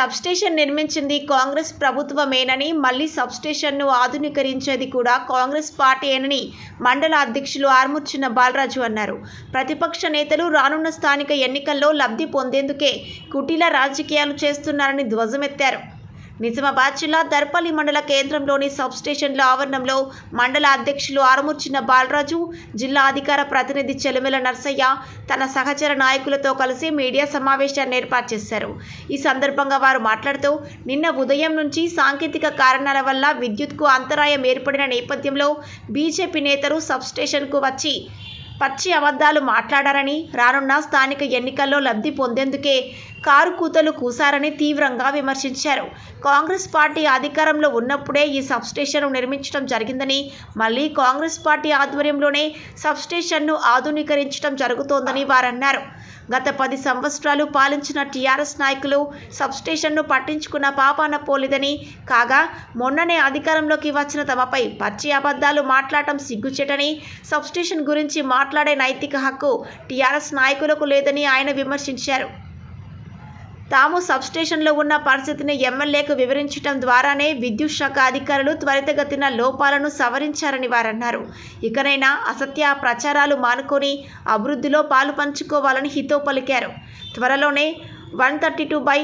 Substation నిర్మించింది కాంగ్రెస్ ప్రభుత్వమేనని మళ్ళీ సబ్స్టేషన్ను ఆధునీకరించేది కూడా కాంగ్రెస్ పార్టీయేనని మండల అధ్యక్షులు ఆర్ముచ్చిన బాలరాజు అన్నారు. ప్రతిపక్ష నేతలు రానున్న స్థానిక ఎన్నికల్లో లబ్ధి పొందేందుకే కుటీల రాజకీయాలు చేస్తున్నారని ధ్వజమెత్తారు. నిజామాబాద్ జిల్లా దర్పల్లి మండల కేంద్రంలోని సబ్స్టేషన్ల ఆవరణంలో మండల అధ్యక్షులు ఆరుమూర్చిన బాలరాజు జిల్లా అధికార ప్రతినిధి చెలమెల నర్సయ్య తన సహచర నాయకులతో కలిసి మీడియా సమావేశాన్ని ఏర్పాటు చేశారు. ఈ సందర్భంగా వారు మాట్లాడుతూ నిన్న ఉదయం నుంచి సాంకేతిక కారణాల వల్ల విద్యుత్కు అంతరాయం ఏర్పడిన నేపథ్యంలో బీజేపీ నేతలు సబ్స్టేషన్కు వచ్చి పచ్చి అబద్ధాలు మాట్లాడారని రానున్న స్థానిక ఎన్నికల్లో లబ్ధి పొందేందుకే కారు కూతలు కూశారని తీవ్రంగా విమర్శించారు. కాంగ్రెస్ పార్టీ అధికారంలో ఉన్నప్పుడే ఈ సబ్స్టేషన్ను నిర్మించడం జరిగిందని మళ్ళీ కాంగ్రెస్ పార్టీ ఆధ్వర్యంలోనే సబ్స్టేషన్ను ఆధునీకరించడం జరుగుతోందని వారన్నారు. గత పది సంవత్సరాలు పాలించిన టీఆర్ఎస్ నాయకులు సబ్స్టేషన్ను పట్టించుకున్న పాపాన పోలేదని కాగా మొన్ననే అధికారంలోకి వచ్చిన తమపై పచ్చి అబద్ధాలు మాట్లాడటం సిగ్గుచేటని సబ్స్టేషన్ గురించి మాట్లాడే నైతిక హక్కు టీఆర్ఎస్ నాయకులకు లేదని ఆయన విమర్శించారు. తాము సబ్స్టేషన్లో ఉన్న పరిస్థితిని ఎమ్మెల్యేకు వివరించడం ద్వారానే విద్యుత్ శాఖ అధికారులు త్వరితగతిన లోపాలను సవరించారని వారన్నారు. ఇకనైనా అసత్య ప్రచారాలు మానుకొని అభివృద్ధిలో పాలు పంచుకోవాలని హితో పలికారు. త్వరలోనే one thirty two by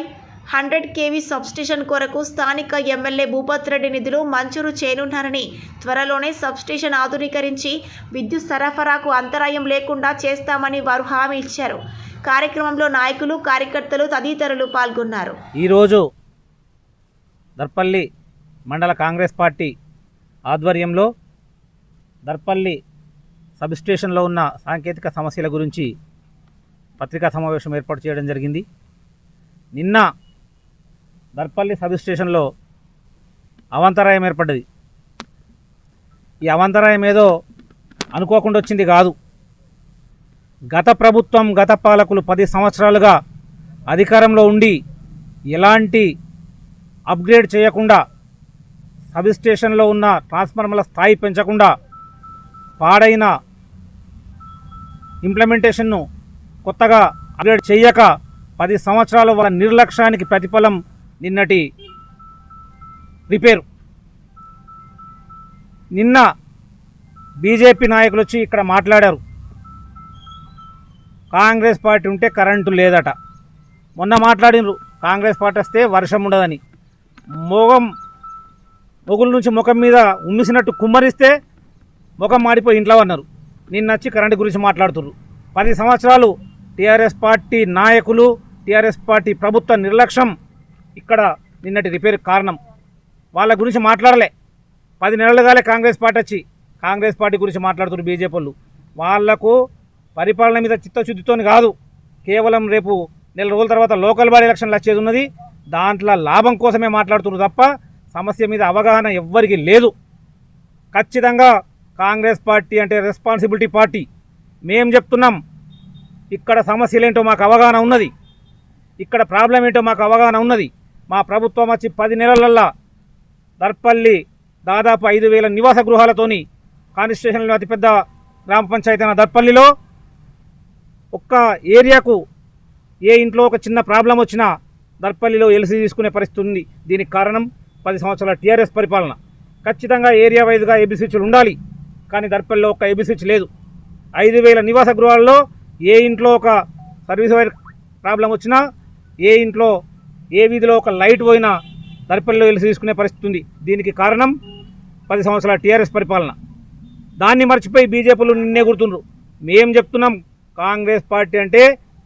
hundred KV substation కొరకు స్థానిక ఎమ్మెల్యే భూపత్ రెడ్డి నిధులు మంజూరు చేయనున్నారని త్వరలోనే సబ్స్టేషన్ ఆధునీకరించి విద్యుత్ సరఫరాకు అంతరాయం లేకుండా చేస్తామని వారు హామీ ఇచ్చారు. కార్యక్రమంలో నాయకులు కార్యకర్తలు తదితరులు పాల్గొన్నారు. ఈరోజు దర్పల్లి మండల కాంగ్రెస్ పార్టీ ఆధ్వర్యంలో దర్పల్లి సబ్స్టేషన్లో ఉన్న సాంకేతిక సమస్యల గురించి పత్రికా సమావేశం ఏర్పాటు చేయడం జరిగింది. నిన్న దర్పల్లి సబ్స్టేషన్లో అవంతరాయం అవాంతరాయం ఏర్పడ్డది. ఈ అవాంతరాయం ఏదో అనుకోకుండా వచ్చింది కాదు. గత ప్రభుత్వం గత పాలకులు పది సంవత్సరాలుగా అధికారంలో ఉండి ఎలాంటి అప్గ్రేడ్ చేయకుండా సబ్ స్టేషన్లో ఉన్న ట్రాన్స్ఫార్మర్ల స్థాయి పెంచకుండా పాడైన ఇంప్లిమెంటేషన్ను కొత్తగా అప్గ్రేడ్ చేయక పది సంవత్సరాల వాళ్ళ నిర్లక్ష్యానికి ప్రతిఫలం నిన్నటి రిపేరు. నిన్న బీజేపీ నాయకులు వచ్చి ఇక్కడ మాట్లాడారు. కాంగ్రెస్ పార్టీ ఉంటే కరెంటు లేదట. మొన్న మాట్లాడినరు కాంగ్రెస్ పార్టీ వస్తే వర్షం ఉండదని. మొగం మొగుల నుంచి ముఖం మీద ఉమ్మిసినట్టు కుమ్మరిస్తే ముఖం మాడిపోయి ఇంట్లో అన్నారు. నిన్న వచ్చి కరెంటు గురించి మాట్లాడుతున్నారు పది సంవత్సరాలు టీఆర్ఎస్ పార్టీ నాయకులు టీఆర్ఎస్ పార్టీ ప్రభుత్వ నిర్లక్ష్యం ఇక్కడ నిన్నటి రిపేర్ కారణం. వాళ్ళ గురించి మాట్లాడలే. పది నెలలుగాలే కాంగ్రెస్ పార్టీ వచ్చి కాంగ్రెస్ పార్టీ గురించి మాట్లాడుతున్నారు బీజేపీ వాళ్ళు. వాళ్ళకు పరిపాలన మీద చిత్తశుద్ధితో కాదు. కేవలం రేపు నెల రోజుల తర్వాత లోకల్ బాడీ ఎలక్షన్లు వచ్చేది ఉన్నది దాంట్లో లాభం కోసమే మాట్లాడుతున్నారు తప్ప సమస్య మీద అవగాహన ఎవ్వరికి లేదు. ఖచ్చితంగా కాంగ్రెస్ పార్టీ అంటే రెస్పాన్సిబిలిటీ పార్టీ. మేం చెప్తున్నాం ఇక్కడ సమస్యలేంటో మాకు అవగాహన ఉన్నది. ఇక్కడ ప్రాబ్లం ఏంటో మాకు అవగాహన ఉన్నది. మా ప్రభుత్వం వచ్చి పది నెలలల్లా దర్పల్లి దాదాపు ఐదు వేల నివాస గృహాలతోని కాన్స్టిట్యూషన్లో అతిపెద్ద గ్రామ పంచాయతీ అయిన దర్పల్లిలో ఒక్క ఏరియాకు ఏ ఇంట్లో ఒక చిన్న ప్రాబ్లం వచ్చినా దర్పల్లిలో ఎల్సీ తీసుకునే పరిస్థితి ఉంది. దీనికి కారణం పది సంవత్సరాల టీఆర్ఎస్ పరిపాలన. ఖచ్చితంగా ఏరియా వైజ్గా ఏబీ స్విచ్లు ఉండాలి. కానీ దర్పల్లిలో ఒక ఏబీ స్విచ్ లేదు. ఐదు వేల నివాస గృహాల్లో ఏ ఇంట్లో ఒక సర్వీస్ వైర్ ప్రాబ్లం వచ్చినా ఏ ఇంట్లో ఏ వీధిలో ఒక లైట్ పోయినా దర్పల్లిలో ఎల్సీ తీసుకునే పరిస్థితి ఉంది. దీనికి కారణం పది సంవత్సరాల టీఆర్ఎస్ పరిపాలన. దాన్ని మర్చిపోయి బీజేపీలు నిన్నే గుర్తుండ్రు. మేం చెప్తున్నాం కాంగ్రెస్ పార్టీ అంటే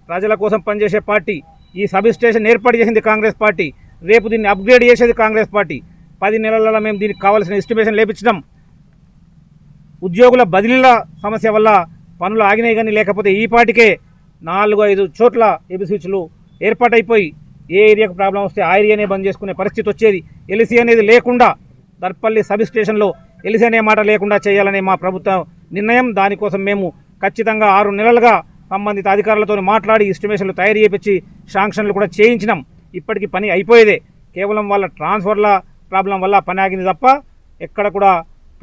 ప్రజల కోసం పనిచేసే పార్టీ. ఈ సబ్ స్టేషన్ ఏర్పాటు చేసింది కాంగ్రెస్ పార్టీ. రేపు దీన్ని అప్గ్రేడ్ చేసేది కాంగ్రెస్ పార్టీ. పది నెలలలో మేము దీనికి కావాల్సిన ఎస్టిమేషన్ లేపించడం ఉద్యోగుల బదిలీల సమస్య వల్ల పనులు ఆగినాయి కానీ లేకపోతే ఈ పాటికే నాలుగు ఐదు చోట్ల ఏబీ ఏర్పాటైపోయి ఏ ఏరియాకు ప్రాబ్లం వస్తే ఆ ఏరియానే బంద్ చేసుకునే పరిస్థితి వచ్చేది. ఎలిసి అనేది లేకుండా దర్పల్లి సబ్ స్టేషన్లో ఎలిసి అనే మాట లేకుండా చేయాలనే మా ప్రభుత్వ నిర్ణయం. దానికోసం మేము ఖచ్చితంగా ఆరు నెలలుగా సంబంధిత అధికారులతో మాట్లాడి ఎస్టిమేషన్లు తయారు చేయించి శాంక్షన్లు కూడా చేయించినాం. ఇప్పటికి పని అయిపోయేదే. కేవలం వాళ్ళ ట్రాన్స్ఫర్ల ప్రాబ్లం వల్ల పని ఆగింది తప్ప ఎక్కడ కూడా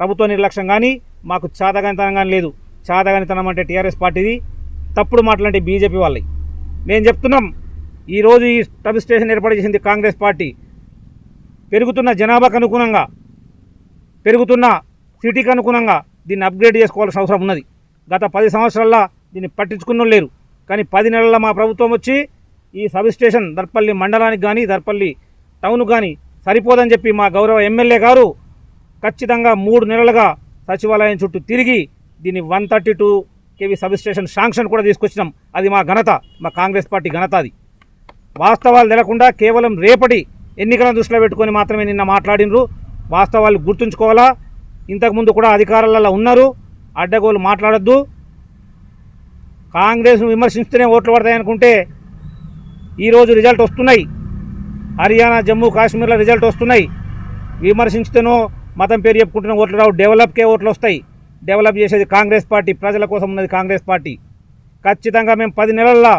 ప్రభుత్వ నిర్లక్ష్యం కానీ మాకు చాదగనితనం కానీ లేదు. చాదగనితనం అంటే టీఆర్ఎస్ పార్టీది. తప్పుడు మాటలంటే బీజేపీ వాళ్ళవి మేము చెప్తున్నాం ఈరోజు ఈ సబ్ స్టేషన్ ఏర్పాటు చేసింది కాంగ్రెస్ పార్టీ. పెరుగుతున్న జనాభాకు అనుగుణంగా పెరుగుతున్న సిటీకి అనుగుణంగా దీన్ని అప్గ్రేడ్ చేసుకోవాల్సిన అవసరం ఉన్నది. గత పది సంవత్సరాల్లో దీన్ని పట్టించుకున్న లేరు. కానీ పది నెలల మా ప్రభుత్వం వచ్చి ఈ సబ్ స్టేషన్ దర్పల్లి మండలానికి కానీ దర్పల్లి టౌన్ కానీ సరిపోదని చెప్పి మా గౌరవ ఎమ్మెల్యే గారు ఖచ్చితంగా మూడు నెలలుగా సచివాలయం చుట్టూ తిరిగి దీన్ని one thirty two KV sub station sanction కూడా తీసుకొచ్చినాం. అది మా ఘనత మా కాంగ్రెస్ పార్టీ ఘనత అది. వాస్తవాలు తెలకుండా కేవలం రేపటి ఎన్నికలను దృష్టిలో పెట్టుకొని మాత్రమే నిన్న మాట్లాడినరు. వాస్తవాలు గుర్తుంచుకోవాలా? ఇంతకుముందు కూడా అధికారాలలో ఉన్నారు. అడ్డగోలు మాట్లాడొద్దు. కాంగ్రెస్ను విమర్శిస్తూనే ఓట్లు పడతాయనుకుంటే ఈరోజు రిజల్ట్ వస్తున్నాయి. హర్యానా జమ్మూ కాశ్మీర్లో రిజల్ట్ వస్తున్నాయి. విమర్శించుతూనో మతం పేరు చెప్పుకుంటున్న ఓట్లు రావు. డెవలప్కే ఓట్లు వస్తాయి. డెవలప్ చేసేది కాంగ్రెస్ పార్టీ ప్రజల కోసం ఉన్నది కాంగ్రెస్ పార్టీ. ఖచ్చితంగా మేము పది నెలల్లో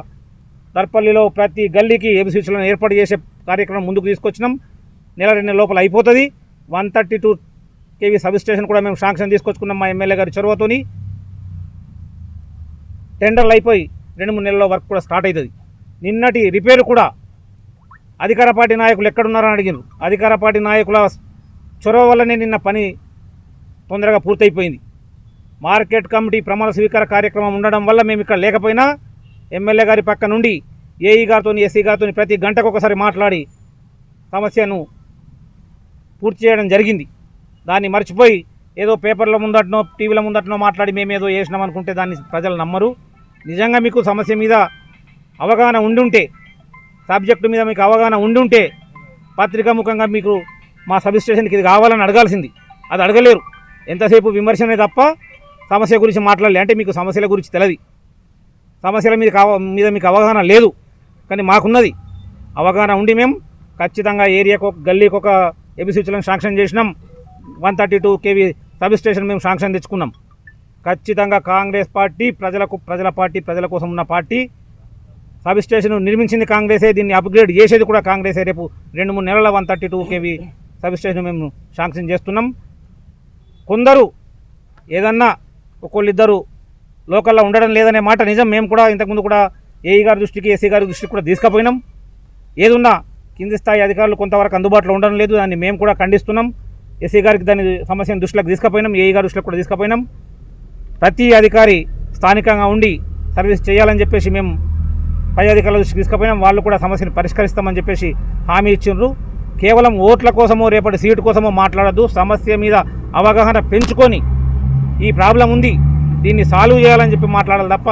దర్పల్లిలో ప్రతి గల్లీకి ఎబిసిలను ఏర్పాటు చేసే కార్యక్రమం ముందుకు తీసుకొచ్చినాం. నెల రెండు లోపల అయిపోతుంది. One thirty two KV sub station కూడా మేము శాంక్షన్ తీసుకొచ్చుకున్నాం మా ఎమ్మెల్యే గారి చొరవతోని. టెండర్లు అయిపోయి రెండు మూడు నెలల వర్క్ కూడా స్టార్ట్ అవుతుంది నిన్నటి రిపేర్ కూడా అధికార పార్టీ నాయకులు ఎక్కడున్నారని అడిగినారు. అధికార పార్టీ నాయకుల చొరవ వల్లనే నిన్న పని తొందరగా పూర్తయిపోయింది. మార్కెట్ కమిటీ ప్రమాణ స్వీకార కార్యక్రమం ఉండడం వల్ల మేము ఇక్కడ లేకపోయినా ఎమ్మెల్యే గారి పక్క నుండి ఏఈ గారితో ఎస్సీ గారితో ప్రతి గంటకు ఒకసారి మాట్లాడి సమస్యను పూర్తి చేయడం జరిగింది. దాన్ని మర్చిపోయి ఏదో పేపర్ల ముందటనో టీవీల ముందటనో మాట్లాడి మేము ఏదో చేసినాం అనుకుంటే దాన్ని ప్రజలు నమ్మరు. నిజంగా మీకు సమస్య మీద అవగాహన ఉండుంటే సబ్జెక్టు మీద మీకు అవగాహన ఉండుంటే పత్రికాముఖంగా మీకు మా సబ్ స్టేషన్కి ఇది కావాలని అడగాల్సింది. అది అడగలేరు. ఎంతసేపు విమర్శనే తప్ప సమస్య గురించి మాట్లాడలే. అంటే మీకు సమస్యల గురించి తెలియదు సమస్యల మీద కావ మీద మీకు అవగాహన లేదు. కానీ మాకున్నది. అవగాహన ఉండి మేము ఖచ్చితంగా ఏరియాకు ఒక గల్లీకి ఒక ఎబిసిచ్లను శాంక్షన్ చేసినాం. One thirty two KV sub station మేము శాంక్షన్ తెచ్చుకున్నాం. ఖచ్చితంగా కాంగ్రెస్ పార్టీ ప్రజలకు ప్రజల పార్టీ ప్రజల కోసం ఉన్న పార్టీ సబ్ స్టేషన్ నిర్మించింది కాంగ్రెసే దీన్ని అప్గ్రేడ్ చేసేది కూడా కాంగ్రెసే. రేపు రెండు మూడు నెలల one thirty two KV sub station మేము శాంక్షన్ చేస్తున్నాం. కొందరు ఏదన్నా ఒకళ్ళిద్దరు లోకల్లో ఉండడం లేదనే మాట నిజం. మేము కూడా ఇంతకుముందు కూడా ఏఈ గారి దృష్టికి ఎస్సీ గారి దృష్టికి కూడా తీసుకుపోయినాం. ఏదున్నా కింది స్థాయి అధికారులు కొంతవరకు అందుబాటులో ఉండడం లేదు దాన్ని మేము కూడా ఖండిస్తున్నాం. ఎస్సీ గారికి దాని సమస్యను దృష్టిలోకి తీసుకుపోయినాం ఏఈ గారి దృష్టిలో కూడా తీసుకుపోయినాం. ప్రతి అధికారి స్థానికంగా ఉండి సర్వీస్ చేయాలని చెప్పేసి మేము పై అధికారుల దృష్టికి తీసుకుపోయినాం. వాళ్ళు కూడా సమస్యను పరిష్కరిస్తామని చెప్పేసి హామీ ఇచ్చిండ్రు. కేవలం ఓట్ల కోసమో రేపటి సీటు కోసమో మాట్లాడద్దు. సమస్య మీద అవగాహన పెంచుకొని ఈ ప్రాబ్లం ఉంది దీన్ని సాల్వ్ చేయాలని చెప్పి మాట్లాడాలి తప్ప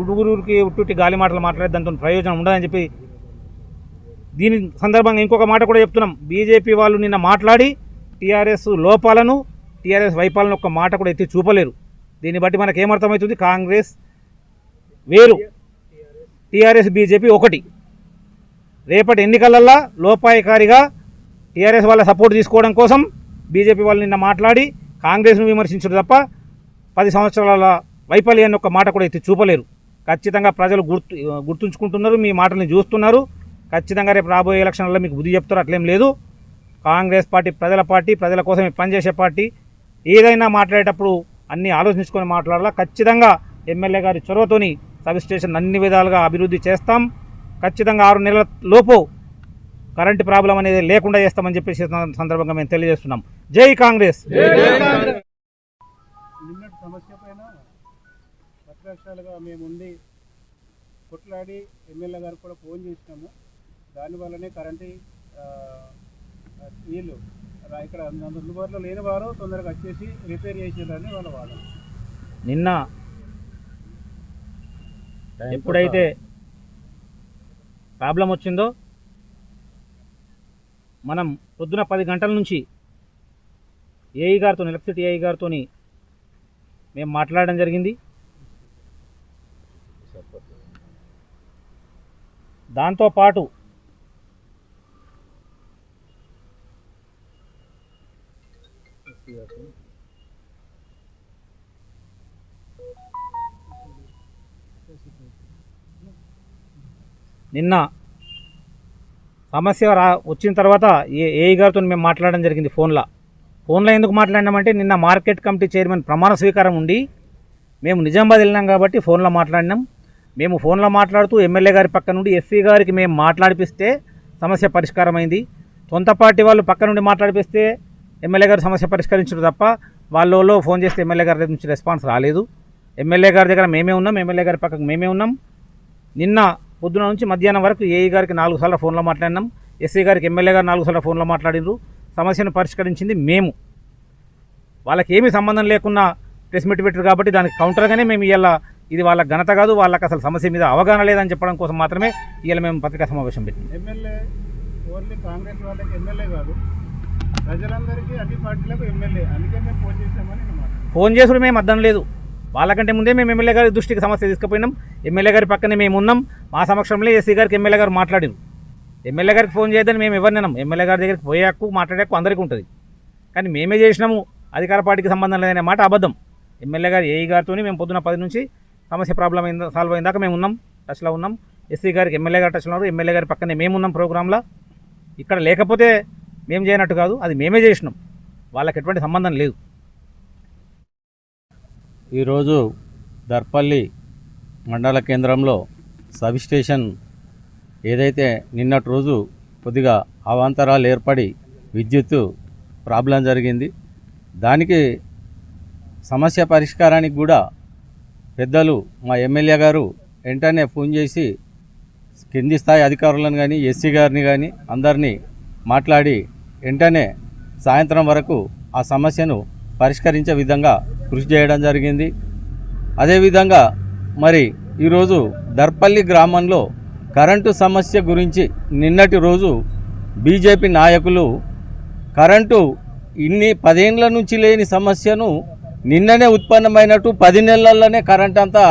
ఉడుగురికి ఉట్టుట్టి గాలి మాటలు మాట్లాడే దాంతో ప్రయోజనం ఉండదని చెప్పి దీని సందర్భంగా ఇంకొక మాట కూడా చెప్తున్నాం. బీజేపీ వాళ్ళు నిన్న మాట్లాడి టీఆర్ఎస్ లోపాలను టీఆర్ఎస్ వైపాలను ఒక్క మాట కూడా ఎత్తి చూపలేరు. దీన్ని బట్టి మనకు ఏమర్థమవుతుంది కాంగ్రెస్ వేరు. టీఆర్ఎస్ బీజేపీ ఒకటి. రేపటి ఎన్నికలల్లా లోపాయకారిగా టీఆర్ఎస్ వాళ్ళ సపోర్ట్ తీసుకోవడం కోసం బీజేపీ వాళ్ళు నిన్న మాట్లాడి కాంగ్రెస్ను విమర్శించడం తప్ప పది సంవత్సరాల వైఫల్యాన్ని ఒక మాట కూడా ఎత్తి చూపలేరు. ఖచ్చితంగా ప్రజలు గుర్తు గుర్తుంచుకుంటున్నారు మీ మాటల్ని చూస్తున్నారు. ఖచ్చితంగా రేపు రాబోయే ఎలక్షన్లలో మీకు బుద్ధి చెప్తారు అట్లేం లేదు. కాంగ్రెస్ పార్టీ ప్రజల పార్టీ ప్రజల కోసమే పనిచేసే పార్టీ. ఏదైనా మాట్లాడేటప్పుడు అన్నీ ఆలోచించుకొని మాట్లాడాలా? ఖచ్చితంగా ఎమ్మెల్యే గారి చొరవతోని సబ్ స్టేషన్ అన్ని విధాలుగా అభివృద్ధి చేస్తాం. ఖచ్చితంగా ఆరు నెలల లోపు కరెంటు ప్రాబ్లం అనేది లేకుండా చేస్తామని చెప్పేసి సందర్భంగా మేము తెలియజేస్తున్నాం. జై కాంగ్రెస్! నిన్నటి సమస్య పైన ప్రతిపక్షాలుగా మేము ఉండి కొట్లాడి ఎమ్మెల్యే గారికి కూడా ఫోన్ చేసినాము. దానివల్లనే కరెంటు వీళ్ళు రా- ఇక్కడ అందుబాటులో లేని వారు తొందరగా వచ్చేసి రిపేర్ చేసేదాన్ని వాళ్ళ వాదన నిన్న ఎప్పుడైతే ప్రాబ్లం వచ్చిందో మనం పొద్దున పది గంటల నుంచి ఏఈ గారితో ఎలక్ట్రిసిటీ ఏఈ గారితో మేము మాట్లాడడం జరిగింది. దాంతోపాటు నిన్న సమస్య రా వచ్చిన తర్వాత ఏ ఏఈ గారితో మేము మాట్లాడడం జరిగింది ఫోన్లో. ఫోన్లో ఎందుకు మాట్లాడినామంటే నిన్న మార్కెట్ కమిటీ చైర్మన్ ప్రమాణ స్వీకారం ఉండి మేము నిజామాబాద్ వెళ్ళినాం కాబట్టి ఫోన్లో మాట్లాడినాం. మేము ఫోన్లో మాట్లాడుతూ ఎమ్మెల్యే గారి పక్క నుండి ఎస్సీ గారికి మేము మాట్లాడిపిస్తే సమస్య పరిష్కారమైంది. సొంత పార్టీ వాళ్ళు పక్క నుండి మాట్లాడిపిస్తే ఎమ్మెల్యే గారు సమస్య పరిష్కరించరు తప్ప వాళ్ళలో ఫోన్ చేస్తే ఎమ్మెల్యే గారి దగ్గర నుంచి రెస్పాన్స్ రాలేదు. ఎమ్మెల్యే గారి దగ్గర మేమే ఉన్నాం ఎమ్మెల్యే గారి పక్కకు మేమే ఉన్నాం. నిన్న పొద్దున నుంచి మధ్యాహ్నం వరకు ఏఈ గారికి నాలుగు సార్లు ఫోన్లో మాట్లాడినాం. ఎస్సీ గారికి ఎమ్మెల్యే గారు నాలుగు సార్లు ఫోన్లో మాట్లాడినారు సమస్యను పరిష్కరించింది మేము. వాళ్ళకి ఏమీ సంబంధం లేకున్నా ప్రెస్ మీట్ పెట్టారు కాబట్టి దానికి కౌంటర్గానే మేము ఇవాళ ఇది వాళ్ళ ఘనత కాదు వాళ్ళకి అసలు సమస్య మీద అవగాహన లేదని చెప్పడం కోసం మాత్రమే ఇవాళ మేము పత్రికా సమావేశం పెట్టింది ఎమ్మెల్యే ఓన్లీ కాంగ్రెస్ వాళ్ళకి ఎమ్మెల్యే కాదు ప్రజలందరికీ అన్ని పార్టీలకు ఎమ్మెల్యే. అందుకే మేము ఫోన్ చేసామని ఫోన్ చేసుడు మేము అర్థం లేదు. వాళ్ళకంటే ముందే మేము ఎమ్మెల్యే గారి దృష్టికి సమస్య తీసుకుపోయినాం. ఎమ్మెల్యే గారి పక్కనే మేము ఉన్నాం. మా సమక్షంలో ఎస్సీ గారికి ఎమ్మెల్యే గారు మాట్లాడారు. ఎమ్మెల్యే గారికి ఫోన్ చేయదని మేము ఎవరినాం ఎమ్మెల్యే గారి దగ్గరికి పోయే హక్కు మాట్లాడే హక్కు అందరికీ ఉంటుంది. కానీ మేమే చేసినాము. అధికార పార్టీకి సంబంధం లేదనే మాట అబద్ధం. ఎమ్మెల్యే గారు ఏఈ గారితో మేము పొద్దున పది నుంచి సమస్య ప్రాబ్లం అయిందా సాల్వ్ అయిందాక మేము ఉన్నాం. టచ్లో ఉన్నాం. ఎస్సీ గారికి ఎమ్మెల్యే గారు టచ్లో ఉన్నారు. ఎమ్మెల్యే గారి పక్కనే మేము ఉన్నాం ప్రోగ్రాంలో. ఇక్కడ లేకపోతే మేము చేయనట్టు కాదు. అది మేమే చేసినాం. వాళ్ళకి ఎటువంటి సంబంధం లేదు. ఈరోజు దర్పల్లి మండల కేంద్రంలో సబ్ స్టేషన్ ఏదైతే నిన్నటి రోజు కొద్దిగా అవాంతరాలు ఏర్పడి విద్యుత్ ప్రాబ్లం జరిగింది. దానికి సమస్య పరిష్కారానికి కూడా పెద్దలు మా ఎమ్మెల్యే గారు వెంటనే ఫోన్ చేసి కింది స్థాయి అధికారులను కానీ ఎస్సీ గారిని కానీ అందరినీ మాట్లాడి వెంటనే సాయంత్రం వరకు ఆ సమస్యను పరిష్కరించే విధంగా కృషి చేయడం జరిగింది. అదేవిధంగా మరి ఈరోజు దర్పల్లి గ్రామంలో కరెంటు సమస్య గురించి నిన్నటి రోజు బీజేపీ నాయకులు కరెంటు ఇన్ని పదేండ్ల నుంచి లేని సమస్యను నిన్ననే ఉత్పన్నమైనట్టు పది నెలల్లోనే కరెంట్ అంతా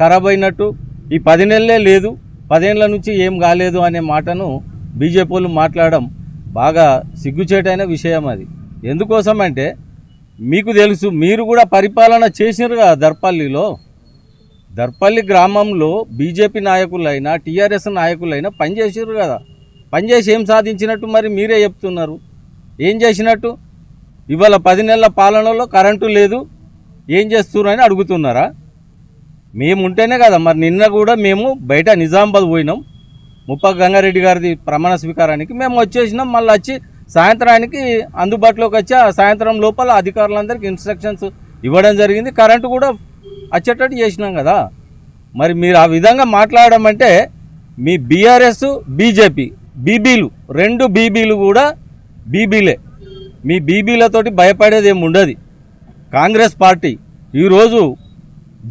ఖరాబ్ అయినట్టు ఈ పది నెలలే లేదు పదేండ్ల నుంచి ఏం కాలేదు అనే మాటను బీజేపీ వాళ్ళు మాట్లాడడం బాగా సిగ్గుచేటైన విషయం అది. ఎందుకోసం అంటే మీకు తెలుసు మీరు కూడా పరిపాలన చేసినారు కదా దర్పల్లిలో. దర్పల్లి గ్రామంలో బీజేపీ నాయకులైనా టీఆర్ఎస్ నాయకులైనా పనిచేసారు కదా. పనిచేసి ఏం సాధించినట్టు మరి మీరే చెప్తున్నారు? ఏం చేసినట్టు? ఇవాళ పది నెలల పాలనలో కరెంటు లేదు ఏం చేస్తున్నారని అడుగుతున్నారా? మేము ఉంటేనే కదా మరి నిన్న కూడా మేము బయట నిజామాబాద్ పోయినాం. ముప్ప గంగారెడ్డి గారిది ప్రమాణ స్వీకారానికి మేము వచ్చేసినాం మళ్ళీ వచ్చి సాయంత్రానికి అందుబాటులోకి వచ్చి ఆ సాయంత్రం లోపల అధికారులందరికీ ఇన్స్ట్రక్షన్స్ ఇవ్వడం జరిగింది. కరెంటు కూడా వచ్చేటట్టు చేసినాం కదా. మరి మీరు ఆ విధంగా మాట్లాడడం అంటే మీ బీఆర్ఎస్ బీజేపీ బీబీలు రెండు బీబీలు కూడా బీబీలే. మీ బీబీలతోటి భయపడేది ఏమి ఉండదు. కాంగ్రెస్ పార్టీ ఈరోజు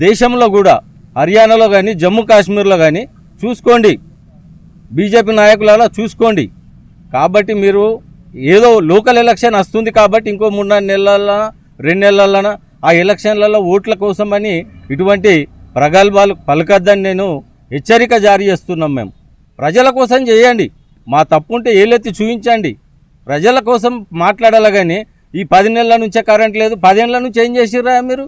దేశంలో కూడా హర్యానాలో కానీ జమ్మూ కాశ్మీర్లో కానీ చూసుకోండి. బీజేపీ నాయకులలో చూసుకోండి. కాబట్టి మీరు ఏదో లోకల్ ఎలక్షన్ వస్తుంది కాబట్టి ఇంకో మూడు నాలుగు నెలల రెండు నెలలన ఆ ఎలక్షన్లలో ఓట్ల కోసమని ఇటువంటి ప్రగల్భాలు పలకద్దని నేను హెచ్చరిక జారీ చేస్తున్నాం మేము. ప్రజల కోసం చేయండి. మా తప్పు ఉంటే ఏలెత్తి చూపించండి ప్రజల కోసం మాట్లాడాలి కానీ ఈ పది నెలల నుంచే కరెంట్ లేదు. పదేళ్ళ నుంచి ఏం చేసిర్రా మీరు?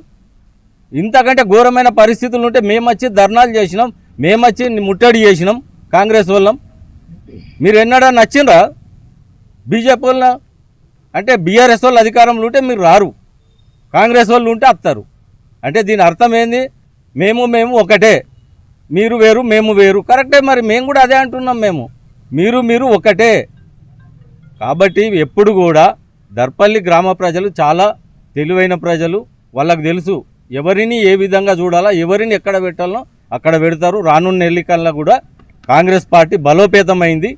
ఇంతకంటే ఘోరమైన పరిస్థితులు ఉంటే మేము వచ్చి ధర్నాలు చేసినాం. మేము వచ్చి ముట్టడి చేసినాం కాంగ్రెస్ వాళ్ళం. మీరు ఎన్నడా నచ్చిండ్రా? బీజేపీ వాళ్ళ అంటే బీఆర్ఎస్ వాళ్ళు అధికారంలో ఉంటే మీరు రారు. కాంగ్రెస్ వాళ్ళు ఉంటే అత్తారు అంటే దీని అర్థం ఏంది? మేము మేము ఒకటే. మీరు వేరు మేము వేరు. కరెక్టే మరి మేము కూడా అదే అంటున్నాం మేము. మీరు మీరు ఒకటే. కాబట్టి ఎప్పుడు కూడా దర్పల్లి గ్రామ ప్రజలు చాలా తెలివైన ప్రజలు. వాళ్ళకు తెలుసు ఎవరిని ఏ విధంగా చూడాలా ఎవరిని ఎక్కడ పెట్టాలనో అక్కడ పెడతారు. రానున్న ఎన్నికల్లో కూడా కాంగ్రెస్ పార్టీ బలోపేతమైంది.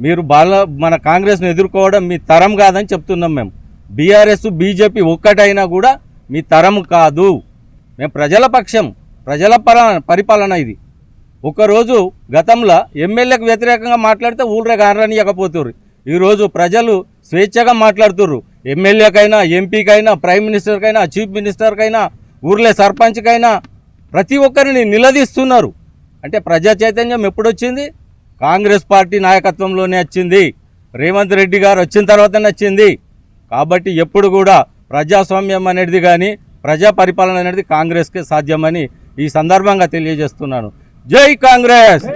మీరు బాల మన కాంగ్రెస్ను ఎదుర్కోవడం మీ తరం కాదని చెప్తున్నాం మేము. బీఆర్ఎస్ బీజేపీ ఒక్కటైనా కూడా మీ తరం కాదు. మేము ప్రజల పక్షం ప్రజల పరిపాలన ఇది. ఒకరోజు గతంలో ఎమ్మెల్యేకు వ్యతిరేకంగా మాట్లాడితే ఊళ్ళే కాననియకపోతుర్రు ఈరోజు ప్రజలు స్వేచ్ఛగా మాట్లాడుతుర్రు. ఎమ్మెల్యేకైనా ఎంపీకైనా ప్రైమ్ మినిస్టర్కైనా చీఫ్ మినిస్టర్కైనా ఊర్లే సర్పంచ్కైనా ప్రతి ఒక్కరిని నిలదీస్తున్నారు. అంటే ప్రజా చైతన్యం ఎప్పుడొచ్చింది? కాంగ్రెస్ పార్టీ నాయకత్వంలోనే వచ్చింది. రేవంత్ రెడ్డి గారు వచ్చిన తర్వాతనే వచ్చింది. కాబట్టి ఎప్పుడు కూడా ప్రజాస్వామ్యం అనేది కానీ ప్రజా పరిపాలన అనేది కాంగ్రెస్కే సాధ్యమని ఈ సందర్భంగా తెలియజేస్తున్నాను. జై కాంగ్రెస్!